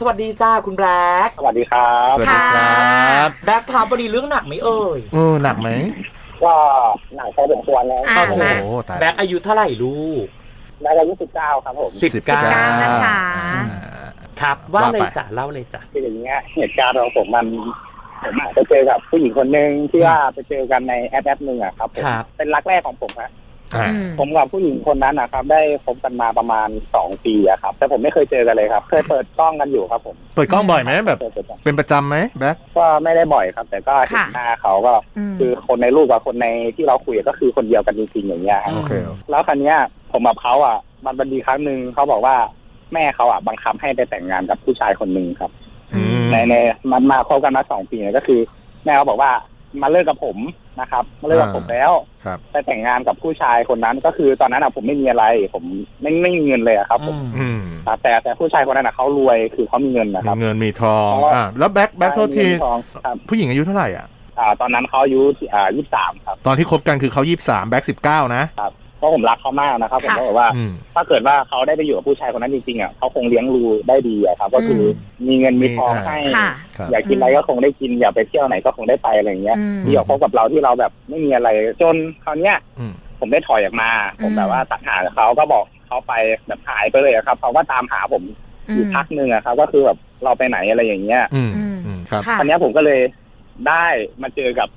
สวัสดีจ้าคุณแบล็คสวัสดีครับสวัสดีครับแบล็คครับวันนี้เรื่องหนักไหมเอ่ยเออหนักไหมก็หนังพอสมควรแล้วอะ โอ้โหมา ตายแบล็คอายุเท่าไหร่ลูกแล้วอายุสิบเก้าครับผมสิบเก้า19นะคะอ่าครับว่าว่าเลไปยจ้ะเล่าเลยจ้ะคืออย่างเงี้ยเหตุการณ์ของผมมันผมอะไปเจอกับผู้หญิงคนหนึ่งที่ว่าไปเจอกันในแอปแอปหนึ่งอะครับผมครับเป็นรักแรกของผมฮะอ่าอืม ผมกับผู้หญิงคนนั้นนะครับ ได้คบกันมาประมาณสองปีอะครับ แต่ผมไม่เคยเจอกันเลยครับ เคยเปิดกล้องกันอยู่ครับผม เปิดกล้องบ่อยไหมแบบ เคยเปิดกล้องเป็นประจำไหมแบ็คก็ไม่ได้บ่อยครับ แต่ก็เห็นค่ะหน้าเขาก็ อืม คือคนในรูปกับคนในที่เราคุยก็คือคนเดียวกันจริงๆอย่างเงี้ยครับ โอเค แล้วคันนี้ยผมกับเขาอะ มันบันดีครั้งหนึ่งเขาบอกว่าแม่เขาอะบังคับให้ไปแต่งงานกับผู้ชายคนหนึ่งครับ อืม ในในมันมาคบกันมาสองปีเนี่ยก็คือ แม่เขาบอกว่ามาเลิกกับผม นะครับมาเลิกกับผมแล้วครับไปแต่งงานกับผู้ชายคนนั้นก็คือตอนนั้นอะผมไม่มีอะไร ผมไม่ไม่มีเงินเลยอะครับผมอืมครับแต่แต่ผู้ชายคนนั้นอะเขารวยคือเขามีเงินนะคมีรับ เงินมีทองเพราะว่า อ่าแล้วแบ็คแบ็คโทษที มีเงินทองครับผู้หญิงอายุเท่าไหร่อะ อ่าตอนนั้นเขาอายุอ่ายี่สามครับ ตอนที่คบกันคือเขายี่สามแบ็คสิบเก้านะเพ ราะผมรักเขามากนะครับ ผมค่ะก็บอกว่า อืม ถ้าเกิดว่าเขาได้ไปอยู่กับผู้ชายคนนั้นจริงๆอะเขาคงเลี้ยงดูได้ดีอะครับ ก็คือมีเงินมีทองมีอ่าให้ ค่ะ ครับ อยากกินอะไรก็คงได้กินอยากไปเที่ยวไหนก็คงได้ไปอะไรอย่างเงี้ยอืม ที่ออกพบกับเราที่เราแบบไม่มีอะไรจนคราวเนี้ย อืม ผมได้ถอยออกมา ผมอืมแบบว่าตัดหาเขาก็บอกเขาไปแบบหายไปเลยอะครับเขาก็ตามหาผมอือยู่มพักหนึ่งอะครับ ก็คือแบบเราไปไหนอะไรอย่างเงี้ยอืม อืมอืมครับค่ะคราวเนี้ยผมก็เลยได้มาเจอกับ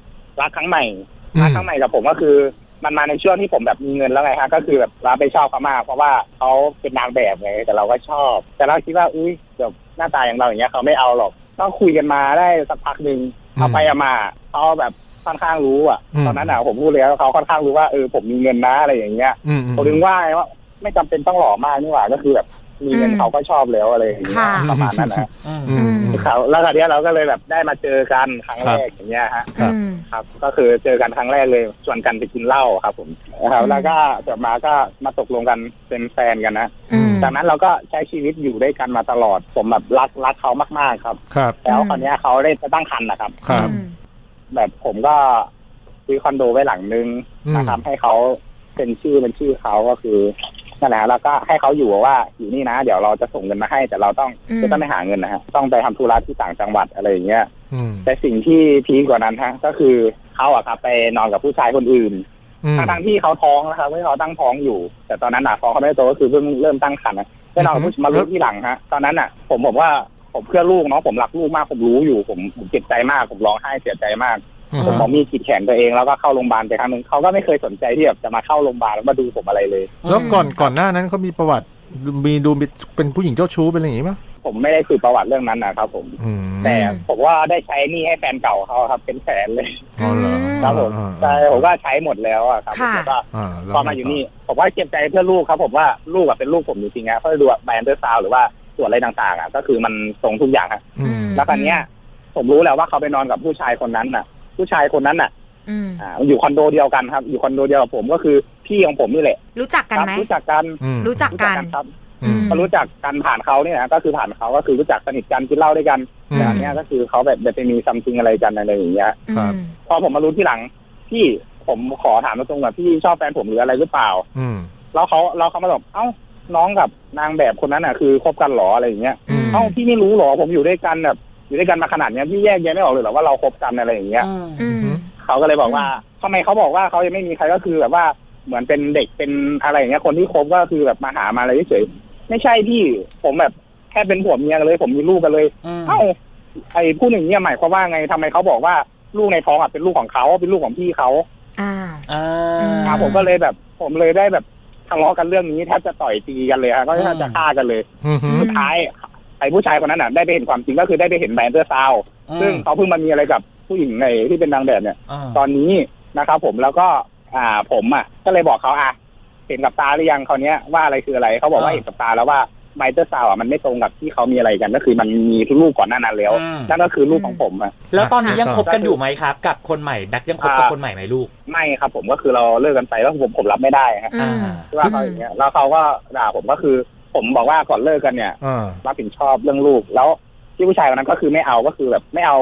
รักครั้งใหม่อืม รักครั้งใหม่กับผมก็คือ มันมาในช่วงที่ผมแบบมีเงินแล้วไงฮะก็คือแบบเราไปชอบเขามากเพราะว่าเขาเป็นนางแบบไงแต่เราก็ชอบ แต่เราคิดว่าอุ้ยแบบหน้าตาอย่างเราอย่างเงี้ยเขาไม่เอาหรอกก็คุยกันมาได้สักพักหนึ่งอืมเอาไปเอามาเขาแบบค่อนข้างรู้อะอืมตอนนั้นอะผมพูดเลยว่าเขาค่อนข้างรู้ว่าเออผมมีเงินนะอะไรอย่างเงี้ยอืมอืมผมถึงว่าไงว่าไม่จำเป็นต้องหล่อมากนี่หว่าก็คือแบบ มีเงินอืมเขาก็ชอบแล้วอะไรอย่างเงี้ยค่ะ ประมาณนั้นนะอืม อืมอืมเขาแล้วคราวเนี้ยเราก็เลยแบบได้มาเจอกันครั้งครัแรบกอย่างเงี้ยฮะ ครับ อืม ครับ ก็คือเจอกันครั้งแรกเลยชวนกันไปกินเหล้าครับผมนะครับ อืม แล้วก็จบมาก็มาตกลงกันเป็นแฟนกันนะอืม จากนั้นเราก็ใช้ชีวิตอยู่ด้วยกันมาตลอด ผมแบบรักรักเขามากๆครับ ครับ แล้วอืม คราวเนี้ยเขาได้ไปตั้งครรภ์นะครับ ครับ อืม แบบผมก็ซื้อคอนโดไว้หลังนึงอืม นะครับให้เขาเป็นชื่อเป็นชื่อเขาก็คือ นั่นแหละแล้วก็ให้เขาอยู่ว่าอยู่นี่นะ เดี๋ยวเราจะส่งเงินมาให้แต่เราต้องอืม จะต้องไปหาเงินนะฮะต้องไปทำธุระที่ต่างจังหวัดอะไรอย่างเงี้ย อืมแต่สิ่งที่พีคกว่านั้นฮะก็คือเขาอะครับไปนอนกับผู้ชายคนอื่นอืม ทั้งๆที่เขาท้องนะครับไม่เขาตั้งท้องอยู่ แต่ตอนนั้นอะท้องเขาไม่ได้โตก็คือเพิ่งเริ่มตั้งครรภ์นะไปนอนกับผู้มารู้ที่หลังฮะตอนนั้นอะผมผมว่าผมเพื่อลูกเนาะผมรักลูกมากผมรู้อยู่ผมผมเจ็บใจมากผมร้องไห้เสียใจมากอืม ผมบอกมีขีดแขนตัวเองแล้วก็เข้าโรงพยาบาลไปครั้งหนึ่งเขาก็ไม่เคยสนใจที่แบบจะมาเข้าโรงพยาบาลแล้วมาดูผมอะไรเลย แล้วก่อนก่อนหน้านั้นเขามีประวัติมีดูเป็นผู้หญิงเจ้าชู้เป็นอะไรอย่างงี้ป่ะผมไม่ได้สืบประวัติเรื่องนั้นนะครับผมอืมแต่ผมว่าได้ใช้หนี่ให้แฟนเก่าเขาครับเป็นแสนเลยอ๋อเหรอครับผมอ่าใช่ผมก็ใช้หมดแล้วอะครับค่ะแล้วก็อ่าแล้วพอมาอยู่นี่ผมว่าเจ็บใจเพื่อลูกครับผมว่าลูกอะเป็นลูกผมจริงๆนะเพราะดูแบรนด์เดอร์ซาวหรือว่าส่วนอะไรต่างๆอะก็คือมันตรงทุกอย่างอะอืมแล้วตอนเนี้ยผมรู้แล้วว่าเขาไปนอนกับผู้ชายคนนั้นน่ะ ผู้ชายคนนั้นน่ะอืมอ่าอยู่คอนโดเดียวกันครับ อยู่คอนโดเดียวกับผมก็คือพี่ของผมนี่แหละรู้จักกันครัไหมรู้จักกันอืม รู้จักกัน ครับอืม ก็รู้จักกันผ่านเขาเนี่ยนะก็คือผ่านเขาก็คือรู้จักสนิทกันกินเหล้าด้วยกันอืม แต่อันเนี้ยก็คือเขาแบบไปมีซัมติงอะไรกันอะไรอย่างเงี้ย ครับ อืมพอผมมารู้ที่หลังพี่ผมขอถามตรงๆว่าพี่ชอบแฟนผมหรืออะไรหรือเปล่า อืม แล้วเขาแล้วเขามาบอกเอ้าน้องกับนางแบบคนนั้นอะคือคบกันเหรออะไรอย่างเงี้ย อืม เอ้าพี่ไม่รู้เหรอผมอยู่ด้วยกันแบบ อยู่ด้วยกันมาขนาดเนี้ยพี่แยกแยะไม่ออกเลยเหรอว่าเราคบกันอะไรอย่างเงี้ยอืม เขาก็เลยบอกว่าทำไมเขาบอกว่าเขายังไม่มีใครก็คือแบบว่าเหมือนเป็นเด็กเป็นอะไรอย่างเงี้ยคนที่คบก็คือแบบมาหามาอะไรเฉยๆไม่ใช่พี่ผมแบบแค่เป็นผัวเมียกันเลยผมมีลูกกันเลย เอ้าไอ้ผู้หนึ่างเนี้ยหมายความว่าไงทำไมเขาบอกว่าลูกในท้องอะเป็นลูกของเขาเป็นลูกของพี่เขาอ่าอ่าอ่า ผมก็เลยแบบ ผมเลยได้แบบทะเลาะกันเรื่องนี้แทบจะต่อยตีกันเลยฮะก็แทบจะฆ่ากันเลย อืม สุดท้าย ไอ้ผู้ชายคนนั้นอะได้ไปเห็นความจริงก็คือได้ไปเห็นแบรนด์เดอร์ซาวด์ซึ่งเขาเพิ่งมามีอะไรกับผู้หญิงในที่เป็นนางแบบเนี่ย ตอนนี้นะครับผมแล้วก็อ่าผมอะ ก็เลยบอกเขาอะเห็นกับตาหรือยังเขาวเนี้ยว่าอะไรคืออะไรเขาบอกว่าอ่าเห็นกับตาแล้วว่าไมเตอร์ซาวอะมันไม่ตรงกับที่เขามีอะไรกันก็คือมันมีลูกก่อนหน้านั้นแล้วอืมนั่นก็คือลูกของผมอะแล้วตอนนี้ยังอะคบกันอยู่ไหมครับ กับคนใหม่แบ็คยังคบกับอ่าคนใหม่ไหมลูกไม่ครับผมก็คือเราเลิกกันไปแล้วผมผมรับไม่ได้ฮะอืมว่าเขาอย่างเงี้ยแล้วเขาก็ด่าผมก็คือ ผมบอกว่าก่อนเลิกกันเนี่ยอ่ารับผิดชอบเรื่องลูก แล้วที่ผู้ชายคนนั้นก็คือไม่เอาก็คือแบบไม่เอา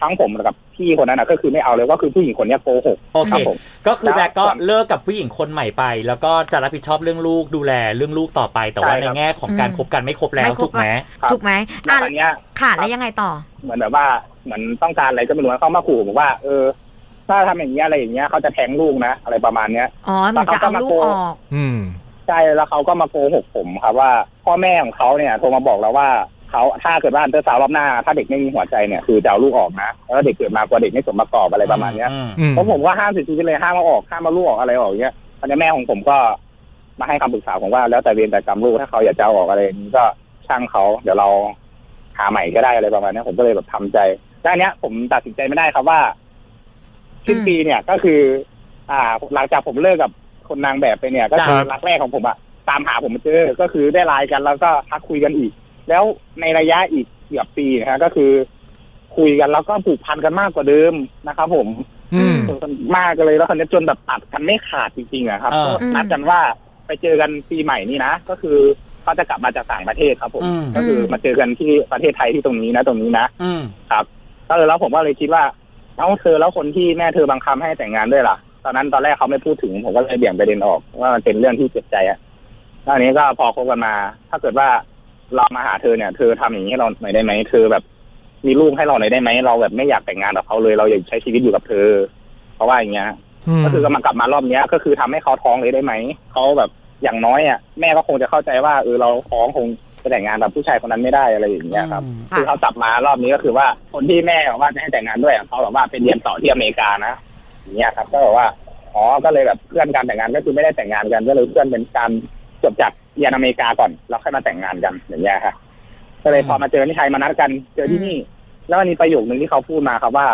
ทั้งผมกับพี่คนนั้นนะก็คือไม่เอาเลยก็คือผู้หญิงคนเนี้ยโกหกโอเคครับผม ก็คือแล้วแบ็กก็ส่วนเลิกกับผู้หญิงคนใหม่ไป แล้วก็จะรับผิดชอบเรื่องลูกดูแลเรื่องลูกต่อไป แต่ว่าใช่ในครับ แง่ของการอืมคบกันไม่ครบแล้วไม่ครบถูกไหมครับ ถูกไหมแล้วอะตอนเนี้ย ค่ะแล้วยังไงต่อ เหมือนแบบว่าเหมือนต้องการอะไรก็ไม่รู้นะเขามาขู่ผมว่า เออ ถ้าทำอย่างเงี้ยอะไรอย่างเงี้ยเขาจะแทงลูกนะอะไรประมาณเนี้ย อ๋อเหมือนจะเอาลูกออก อืม ใช่แล้วเขาก็มาโกหกผมครับว่าพ่อแม่ของเขาเนี่ยโทรมาบอกแล้วว่าเขาถ้าเกิดว่าอันเตอร์ซาวน์รอบหน้า ถ้าเด็กไม่มีหัวใจเนี่ยคือจะเอาลูกออกนะแล้วเด็กเกิดมากลัวเด็กไม่สมประกอบอะไรประมาณเนี้ยอืมอืมเพราะผมก็ห้ามสิทธิเลยห้ามมาออกห้ามมาลูกออกอะไรออกอย่างเงี้ยตอนนี้แม่ของผมก็มาให้คำปรึกษาผมว่าแล้วแต่เวรแต่กรรมลูกถ้าเขาอยากจะเอาออกอะไรอย่างนี้ก็ช่างเขาเดี๋ยวเราหาใหม่ก็ได้อะไรประมาณเนี้ยผมก็เลยแบบทำใจแล้วอันเนี้ย ผมตัดสินใจไม่ได้ครับว่าสิ้นปีเนี่ยก็คือ อ่าหลังจากผมเลิกกับ คนนางแบบไปเนี่ย ก็คือครับรักแรกของผมอะตามหาผมมาเจอ ก็คือได้ไลน์กันแล้วก็ทักคุยกันอีก แล้วในระยะอีกเกือบปีนะฮะก็คือ คุยกันแล้วก็ผูกพันกันมากกว่าเดิมนะครับ ผมอืมมากเลยแล้วคนนี้จนแบบตัดกันไม่ขาดจริงๆอะครับอ่าก็นัดกันว่าไปเจอกันปีใหม่นี่นะก็คือเขาจะกลับมาจากต่างประเทศครับ ผมอืมก็คือมาเจอกันที่ประเทศไทยที่ตรงนี้นะตรงนี้นะอืมก็เลยแล้วผมก็เลยคิดว่าเอ้าเธอแล้วคนที่แม่เธอบังคับให้แต่งงานด้วยล่ะ ตอนนั้นตอนแรกเขาไม่พูดถึงผมก็เลยเบี่ยงประเด็นออก ว่ามันเป็นเรื่องที่เจ็บใจอะแล้วอันนี้ก็พอคบกันมา ถ้าเกิดว่าเรามาหาเธอเนี่ย เธอทำอย่างนี้ให้เราหน่อยได้ไหมเธอแบบ มีลูกให้เราหน่อยได้ไหมเราแบบไม่อยากแต่งงานกับเขาเลย เราอยากใช้ชีวิตอยู่กับเธอ เพราะว่าอย่างเงี้ยก็คือก็มากลับมารอบเนี้ย ก็คือทำให้เขาท้องเลยได้ไหมเขาแบบอย่างน้อยอะแม่ก็คงจะเข้าใจว่าเออเราท้องคงจะแต่งงานกับผู้ชายคนนั้นไม่ได้อะไรอย่างเงี้ยครับค่ะคือเขากลับมารอบนี้ก็คือว่าคนที่แม่บอกว่าจะให้แต่งงานด้วยอะเขาแบบว่าไปเรียนต่อที่อเมริกานะ อย่างเงี้ยครับ ก็บอกว่าอ๋อก็เลยแบบเพื่อนการแต่งงานก็คือไม่ได้แต่งงานกันก็เลยเพื่อนเป็นการจบจากเรียนอเมริกาก่อนแล้วค่อยมาแต่งงานกันอย่างเงี้ยครับก็เลยพอมาเจอที่ไทยมานัดกัน เจอที่นี่ แล้วมันมีประโยคนึงที่เขาพูดมาครับว่า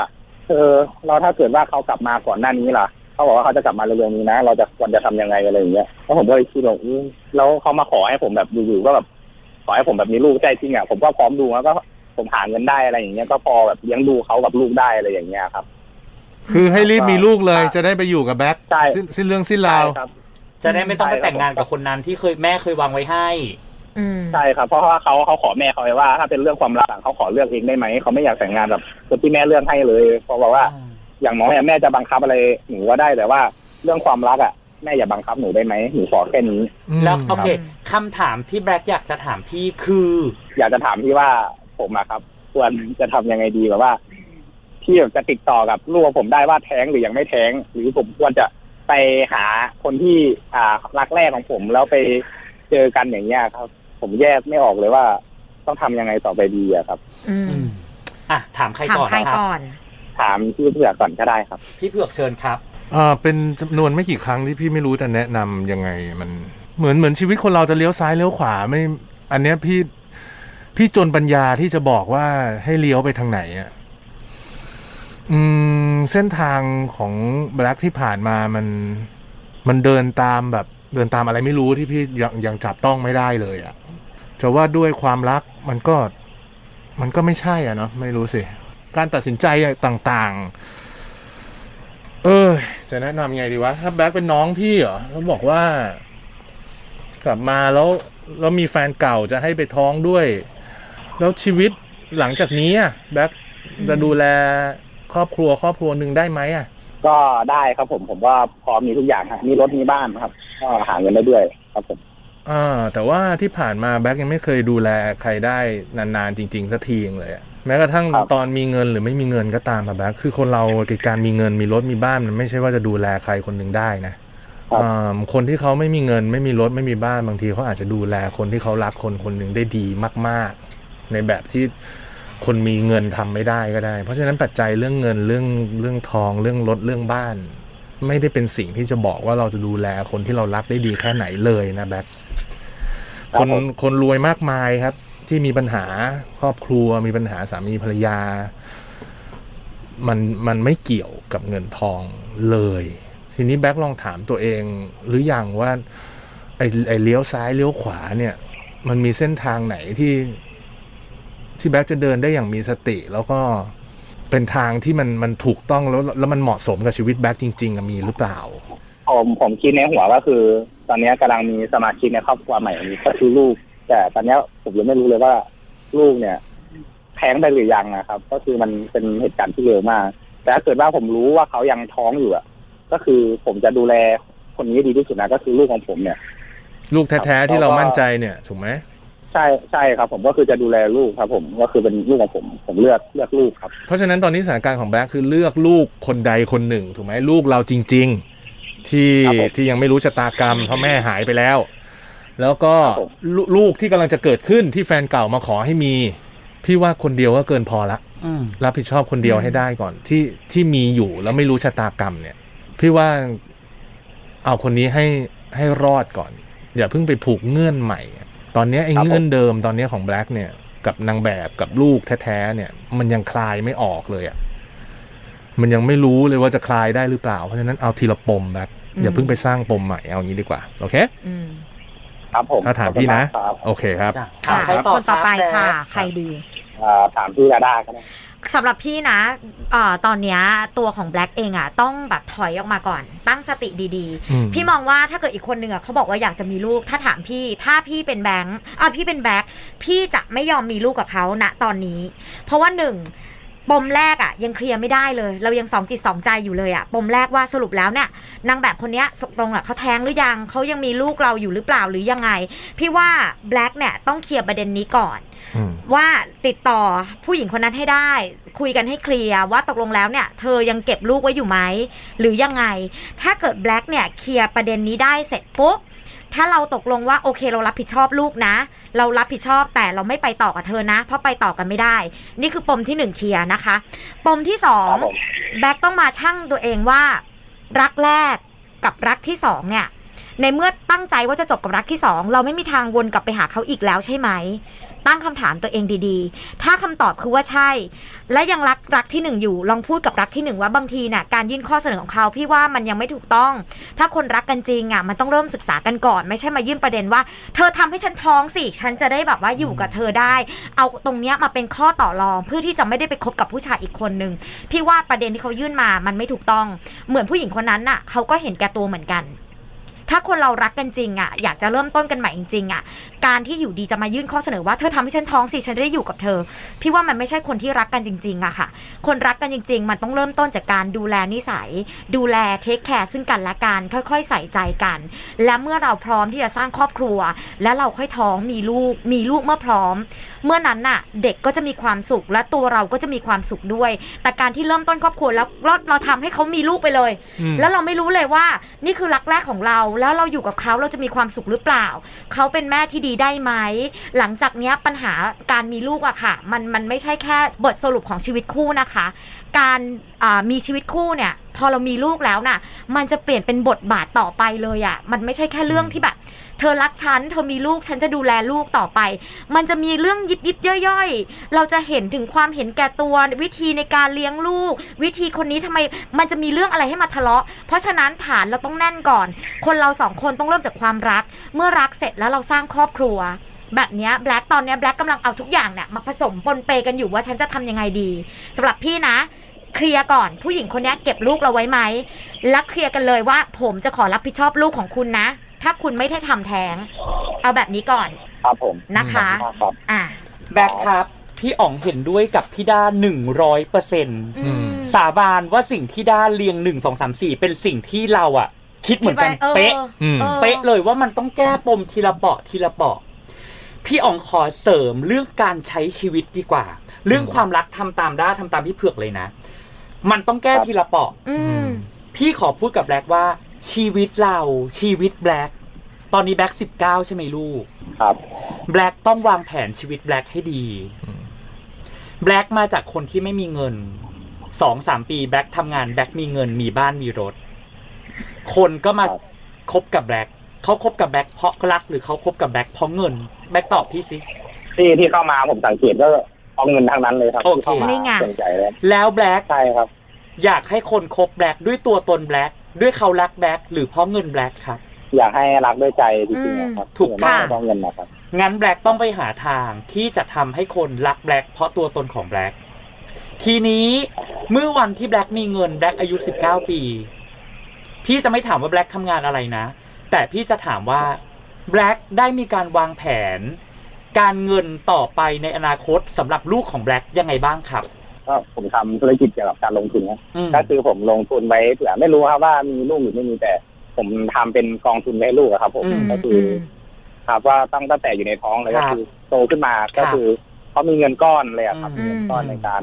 เออเราถ้าเกิดว่าเขากลับมาก่อนหน้านี้ล่ะเขาบอกว่าเขาจะกลับมาเร็วๆนี้นะ เราจะควรจะทำยังไงอะไรอย่างเงี้ยแล้วผมก็เลยคิดว่าอื้อแล้วเขามาขอให้ผมแบบอยู่ๆก็แบบขอให้ผมแบบมีลูกใจจริงอะผมก็พร้อมดูแล้วก็ผมหาเงินได้อะไรอย่างเงี้ยก็พอแบบเลี้ยงดูเขากับลูกได้อะไรอย่างเงี้ยครับ คือให้รีบมีลูกเลยจะได้ไปอยู่กับแบ็คใช่ สิ้นสิ้นเรื่องสิ้นราใช่วครับจะได้ไม่ต้องไปแต่งงานกับคนนั้นที่เคยแม่เคยวางไว้ให้ อืมใช่ครับ เพราะว่าเขาเขาขอแม่เขาไว้ว่า ถ้าเป็นเรื่องความรักอะเขาขอเลือกเองได้ไหมเขาไม่อยากแต่งงานกับคนที่แม่เลือกให้เลยเพราะบอกว่า อย่างน้อยอะแม่จะบังคับอะไรหนูก็ได้แต่ว่าเรื่องความรักอะแม่อย่าบังคับหนูได้ไหมหนูขอแค่นี้ แล้วโอเคครับคำถามที่แบล็กอยากจะถามพี่คือ อยากจะถามพี่ว่าผมอะครับ ควรจะทำยังไงดีแบบว่า พี่แบบจะติดต่อกับลูกผมได้ว่าแท้งหรือยังไม่แท้ง หรือผมควรจะไปหาคนที่อ่ารักแรกของผมแล้วไปเจอกันอย่างเงี้ยครับ ผมแยกไม่ออกเลยว่า ต้องทำยังไงต่อไปดีอะครับ อืมอืมอะถามใครถามก่อนใครนะครับ ก่อน ถามพี่เผือกก่อนก็ได้ครับ พี่เผือกเชิญครับเอ่าเป็นจำนวนไม่กี่ครั้งที่พี่ไม่รู้จะแนะนำยังไงมันเหมือนเหมือนชีวิตคนเราจะเลี้ยวซ้ายเลี้ยวขวาไม่ อันเนี้ยพี่พี่จนปัญญาที่จะบอกว่าให้เลี้ยวไปทางไหนอะ อืมเส้นทางของแบล็กที่ผ่านมามันมันเดินตามแบบเดินตามอะไรไม่รู้ที่พี่ยังยังจับต้องไม่ได้เลยอะจะว่าด้วยความรักมันก็มันก็ไม่ใช่อะเนาะไม่รู้สิ การตัดสินใจต่างๆ เออจะแนะนำไงดีวะ ถ้าแบ็คเป็นน้องพี่เหรอแล้วบอกว่า กลับมาแล้วแล้วมีแฟนเก่าจะให้ไปท้องด้วย แล้วชีวิตหลังจากนี้อะแบ็คจะดูแล ครอบครัวครอบครัวหนึ่งได้ไหมอะ ก็ได้ครับผมผมว่าพร้อมมีทุกอย่างครับมีรถมีบ้านครับก็หาเงินได้ด้วยครับผมอ่าแต่ว่าที่ผ่านมาแบ็คยังไม่เคยดูแลใครได้นานๆจริงๆสักทีนึงเลยอะแม้กระทั่งตอนมีเงินหรือไม่มีเงินก็ตามอะแบ็คคือคนเราการมีเงินมีรถมีบ้านมันไม่ใช่ว่าจะดูแลใครคนหนึ่งได้นะครับ อ่าคนที่เขาไม่มีเงินไม่มีรถไม่มีบ้านบางทีเขาอาจจะดูแลคนที่เขารักคนคนหนึ่งได้ดีมาก ๆ ในแบบที่ คนมีเงินทำไม่ได้ก็ได้ เพราะฉะนั้นปัจจัยเรื่องเงินเรื่องเรื่องทองเรื่องรถเรื่องบ้าน ไม่ได้เป็นสิ่งที่จะบอกว่าเราจะดูแลคนที่เรารักได้ดีแค่ไหนเลยนะแบ็คครับคนผมคนรวยมากมายครับ ที่มีปัญหาครอบครัวมีปัญหาสามีภรรยา มันมันไม่เกี่ยวกับเงินทองเลย ทีนี้แบ็คลองถามตัวเอง หรืออยังว่าไอ้ไอ้เลี้ยวซ้ายเลี้ยวขวาเนี่ย มันมีเส้นทางไหนที่ ที่แบ็คจะเดินได้อย่างมีสติ แล้วก็เป็นทางที่มันมันถูกต้องแล้วแล้วมันเหมาะสมกับชีวิตแบ็คจริงๆอะมีหรือเปล่า ผมผมคิดในหัวก็คือ ตอนนี้กำลังมีสมาชิกในครอบครัวใหม่ก็คือลูก แต่ตอนนี้ผมยังไม่รู้เลยว่าลูกเนี่ยแท้งไปหรือยังนะครับ ก็คือมันเป็นเหตุการณ์ที่เร็วมาก แต่ถ้าเกิดว่าผมรู้ว่าเขายังท้องอยู่อะก็คือผมจะดูแลคนนี้ดีที่สุดนะก็คือลูกของผมเนี่ย ลูกแท้ๆที่เราแล้วก็มั่นใจเนี่ยถูกไหม ใช่ใช่ครับ ผมก็คือจะดูแลลูกครับผมก็คือเป็นลูกของผมผมเลือกเลือกลูกครับ เพราะฉะนั้นตอนนี้สถานการณ์ของแบล็คคือเลือกลูกคนใดคนหนึ่ง ถูกไหมลูกเราจริง ๆ ที่ครับผมที่ยังไม่รู้ชะตากรรมเพราะแม่หายไปแล้ว แล้วก็ครับผม ลูลูกที่กำลังจะเกิดขึ้นที่แฟนเก่ามาขอให้มี พี่ว่าคนเดียวก็เกินพอละ อืม รับผิดชอบคนเดียวให้ได้ก่อนที่ที่มีอยู่แล้วไม่รู้ชะตากรรมเนี่ย พี่ว่าเอาคนนี้ให้ให้รอดก่อน อย่าเพิ่งไปผูกเงื่อนใหม่ ตอนเนี้ยไอ้ครับผมเงื่อนเดิมตอนเนี้ยของแบล็กเนี่ยกับนางแบบกับลูกแท้ๆเนี่ย มันยังคลายไม่ออกเลยอะ่ะมันยังไม่รู้เลยว่าจะคลายได้หรือเปล่า เพราะฉะนั้นเอาทีละปมแบล็กอย่าเพิ่งไปสร้างปมใหม่เอางี้ดีกว่า โอเคอืมครับผมถ้าถามพี่นะขอบคุณมากครับโอเคครับจ้ะค่ะใครต่อคนต่อไปรับค่ะแบ๊กใครดีอ่าถามพี่ดาด้าก็ได้ สำหรับพี่นะเอ่อตอนเนี้ยตัวของแบล็กเองอะต้องแบบถอยออกมาก่อน ตั้งสติดีอืม ๆ พี่มองว่าถ้าเกิดอีกคนหนึ่งอะเขาบอกว่าอยากจะมีลูก ถ้าถามพี่ ถ้าพี่เป็นแบงค์อะพี่เป็นแบล็กพี่จะไม่ยอมมีลูกกับเขาณตอนนี้ เพราะว่าหนึ่ง ปมแรกอะยังเคลียร์ไม่ได้เลย เรายังสองจิตสองใจอยู่เลยอะปมแรกว่าสรุปแล้วเนี่ยนางแบบคนเนี้ยตรงอะเขาแท้งหรือยังเขายังมีลูกเราอยู่หรือเปล่าหรือยังไง พี่ว่าแบล็กเนี่ยต้องเคลียร์ประเด็นนี้ก่อนอืมว่าติดต่อผู้หญิงคนนั้นให้ได้ คุยกันให้เคลียร์ว่าตกลงแล้วเนี่ย เธอยังเก็บลูกไว้อยู่ไหมหรือยังไง ถ้าเกิดแบล็กเนี่ยเคลียร์ประเด็นนี้ได้เสร็จปุ๊บ ถ้าเราตกลงว่าโอเคเรารับผิดชอบลูกนะ เรารับผิดชอบแต่เราไม่ไปต่อกับเธอนะ เพราะไปต่อกันไม่ได้ นี่คือปมที่หนึ่งเคลียร์นะคะ ปมที่สองครับผมแบ็คต้องมาชั่งตัวเองว่า รักแรกกับรักที่สองเนี่ย ในเมื่อตั้งใจว่าจะจบกับรักที่สองเราไม่มีทางวนกลับไปหาเขาอีกแล้วใช่ไหม ตั้งคำถามตัวเองดีๆ ถ้าคำตอบคือว่าใช่ และยังรักรักที่หนึ่งอยู่ ลองพูดกับรักที่หนึ่งว่าบางทีน่ะการยื่นข้อเสนอของเขาพี่ว่ามันยังไม่ถูกต้อง ถ้าคนรักกันจริงอะมันต้องเริ่มศึกษากันก่อน ไม่ใช่มายื่นประเด็นว่า เธอทำให้ฉันท้องสิฉันจะได้แบบว่าอยู่กับเธอได้ เอาตรงเนี้ยมาเป็นข้อต่อรองเพื่อที่จะไม่ได้ไปคบกับผู้ชายอีกคนนึงพี่ว่าประเด็นที่เขายื่นมามันไม่ถูกต้อง เหมือนผู้หญิงคนนั้นน่ะเขาก็เห็นแก่ตัวเหมือนกัน ถ้าคนเรารักกันจริงอะอยากจะเริ่มต้นกันใหม่จริงๆอะการที่อยู่ดีจะมายื่นข้อเสนอว่าเธอทำให้ฉันท้องสิฉันจะได้อยู่กับเธอ พี่ว่ามันไม่ใช่คนที่รักกันจริงๆอะค่ะ คนรักกันจริง ๆ มันต้องเริ่มต้นจากการดูแลนิสัย ดูแลเทคแคร์ซึ่งกันและกันค่อย ๆ ใส่ใจกัน และเมื่อเราพร้อมที่จะสร้างครอบครัว แล้วเราค่อยท้องมีลูก มีลูกเมื่อพร้อม เมื่อนั้นน่ะ เด็กก็จะมีความสุข และตัวเราก็จะมีความสุขด้วย แต่การที่เริ่มต้นครอบครัวแล้วเราเราทำให้เขามีลูกไปเลยอืมแล้วเราไม่รู้เลยว่านี่คือรักแรกของเราแล้วเราอยู่กับเขาเราจะมีความสุขหรือเปล่า เขาเป็นแม่ที่ดีได้ไหม หลังจากเนี้ยปัญหาการมีลูกอะค่ะ มันมันไม่ใช่แค่บทสรุปของชีวิตคู่นะคะการอ่ามีชีวิตคู่เนี่ย พอเรามีลูกแล้วน่ะ มันจะเปลี่ยนเป็นบทบาทต่อไปเลยอะมันไม่ใช่แค่เรื่องที่แบบ เธอรักฉัน เธอมีลูกฉันจะดูแลลูกต่อไป มันจะมีเรื่องยิบยิบย่อยๆ เราจะเห็นถึงความเห็นแก่ตัววิธีในการเลี้ยงลูก วิธีคนนี้ทำไมมันจะมีเรื่องอะไรให้มาทะเลาะ เพราะฉะนั้นฐานเราต้องแน่นก่อน คนเราสองคนต้องเริ่มจากความรัก เมื่อรักเสร็จแล้วเราสร้างครอบครัว แบบเนี้ยแบล็กตอนเนี้ยแบล็กกำลังเอาทุกอย่างเนี่ยมาผสมปนเปกันอยู่ว่าฉันจะทำยังไงดีสำหรับพี่นะ เคลียร์ก่อนผู้หญิงคนเนี้ยเก็บลูกเราไว้ไหมและเคลียร์กันเลยว่า ผมจะขอรับผิดชอบลูกของคุณนะ ถ้าคุณไม่ได้ทำแท้ง เอาแบบนี้ก่อนครับผมนะคะขอบณมากครับ อะแบ็คครับ พี่อ๋องเห็นด้วยกับพี่ด้าหนึ่งร้อยเปอร์เซ็นต์อืม สาบานว่าสิ่งที่ด้าเรียงหนึ่งสองสามสี่เป็นสิ่งที่เราอะคิดเหมือนกันคิดไว้เป๊ะอืมออเป๊ะเลยว่ามันต้องแก้ปมทีละเปาะทีละเปาะ พี่อ๋องขอเสริมเรื่องการใช้ชีวิตดีกว่า เรื่องความรักทำตามด้าทำตามพี่เผือกเลยนะ มันต้องแก้ทีละเปาะอืมพี่ขอพูดกับแบล็กว่า ชีวิตเราชีวิตแบล็กตอนนี้แบล็กสิบเก้าใช่ไหมลูก ครับแบล็กต้องวางแผนชีวิตแบล็กให้ดีอืมแบล็กมาจากคนที่ไม่มีเงินสองสามปีแบล็กทำงานแบล็กมีเงินมีบ้านมีรถ คนก็มาครับคบกับแบล็กเขาคบกับแบล็กเพราะรักหรือเขาคบกับแบล็กเพราะเงิน แบล็กตอบพี่สิ ที่ที่เข้ามาผมสังเกตก็เอาเงินทางนั้นเลยครับโอเค ที่เข้ามานี่ไงสนใจเลยแล้วแบล็กใช่ครับ อยากให้คนคบแบล็กด้วยตัวตนแบล็กด้วยเขารักแบล็กหรือเพราะเงินแบล็กครับ อยากให้รักด้วยใจจริงๆนะครับถูกไม่ค่ะใช่เพราะเงินนะครับ งั้นแบล็กต้องไปหาทางที่จะทำให้คนรักแบล็กเพราะตัวตนของแบล็กทีนี้เมื่อวันที่แบล็กมีเงินแบล็กอายุ 19 ปี พี่จะไม่ถามว่าแบล็กทำงานอะไรนะ แต่พี่จะถามว่า แบล็กได้มีการวางแผน การเงินต่อไปในอนาคตสำหรับลูกของแบล็กยังไงบ้างครับ ก็ผมทำธุรกิจเกี่ยวกับการลงทุนนะอืมก็คือผมลงทุนไว้เผื่อไม่รู้ครับว่ามีลูกหรือไม่มีแต่ ผมทำเป็นกองทุนไว้ให้ลูกอะครับ ผมอืม ก็คืออครับว่าตั้งตั้งแต่อยู่ในท้องเลยครัก็บคือโตขึ้นมาครัก็บคือเขามีเงินก้อนเลยอะครับอืม มีเงินก้อนในการ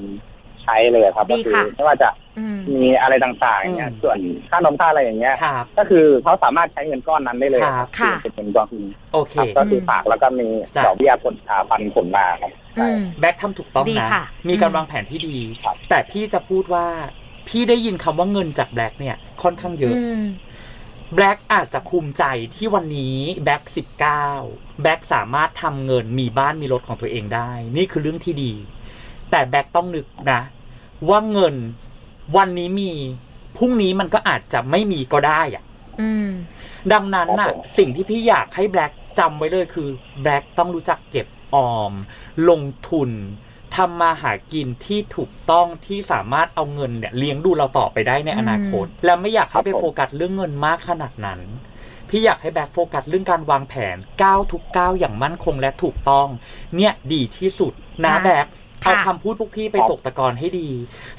ใช้เลยอะครับดีก็คืค่ะไม่ว่าจะอืม มีอะไรต่างๆอย่างเงี้ยอืม ส่วนค่านมค่าอะไรอย่างเงี้ย ครับ ก็คือเขาสามารถใช้เงินก้อนนั้นได้เลยครับค่ะ เป็นเป็นกองทุนโอเค ครับก็คือฝากแล้วก็มีจ้ะ ดอกเบี้ยผลอ่าปันผลมาครับ อืม แบ็คทำถูกต้องดีนะ ค่ะมีการอืม วางแผนที่ดี ครับ แต่พี่จะพูดว่า พี่ได้ยินคำว่าเงินจากแบล็กเนี่ย ค่อนข้างเยอะ อืม แบล็กอาจจะภูมิใจที่วันนี้แบล็กสิบเก้าแบล็กสามารถทำเงินมีบ้านมีรถของตัวเองได้ นี่คือเรื่องที่ดี แต่แบล็กต้องนึกนะ ว่าเงินวันนี้มีพรุ่งนี้มันก็อาจจะไม่มีก็ได้อะอืม ดังนั้นน่ะครับผมสิ่งที่พี่อยากให้แบล็กจำไว้เลยคือแบล็กต้องรู้จักเก็บออม ลงทุนทำมาหากินที่ถูกต้องที่สามารถเอาเงินเนี่ยเลี้ยงดูเราต่อไปได้ในอนาคต แล้วไม่อยากให้ไปครับผมโฟกัสเรื่องเงินมากขนาดนั้น พี่อยากให้แบล็กโฟกัสเรื่องการวางแผนก้าวทุกก้าวอย่างมั่นคงและถูกต้อง เนี่ยดีที่สุดนะค่ะแบล็ก เอาค่ะคำพูดพวกพี่ไปตกตะกอนให้ดี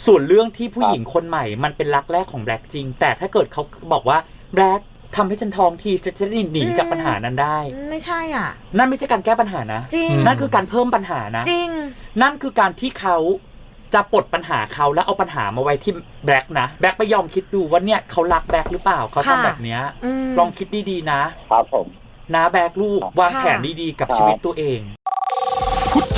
ส่วนเรื่องที่ผู้หญิงคนใหม่ มันเป็นรักแรกของแบล็กจริง แต่ถ้าเกิดเขาบอกว่าแบล็กทำให้ฉันท้องทีฉันจะได้หนีจากปัญหานั้นได้ ไม่ใช่อะ นั่นไม่ใช่การแก้ปัญหานะ จริง นั่นคือการเพิ่มปัญหานะ จริง นั่นคือการที่เขาจะปลดปัญหาเขาแล้วเอาปัญหามาไว้ที่แบล็กนะ แบล็กไปยอมคิดดูว่าเนี่ยเขารักแบล็กหรือเปล่าเขาค่ะทำแบบเนี้ยอืมลองคิดดีๆนะ ครับผม นะแบล็กลูกวางแผนดีๆ กับครับชีวิตตัวเอง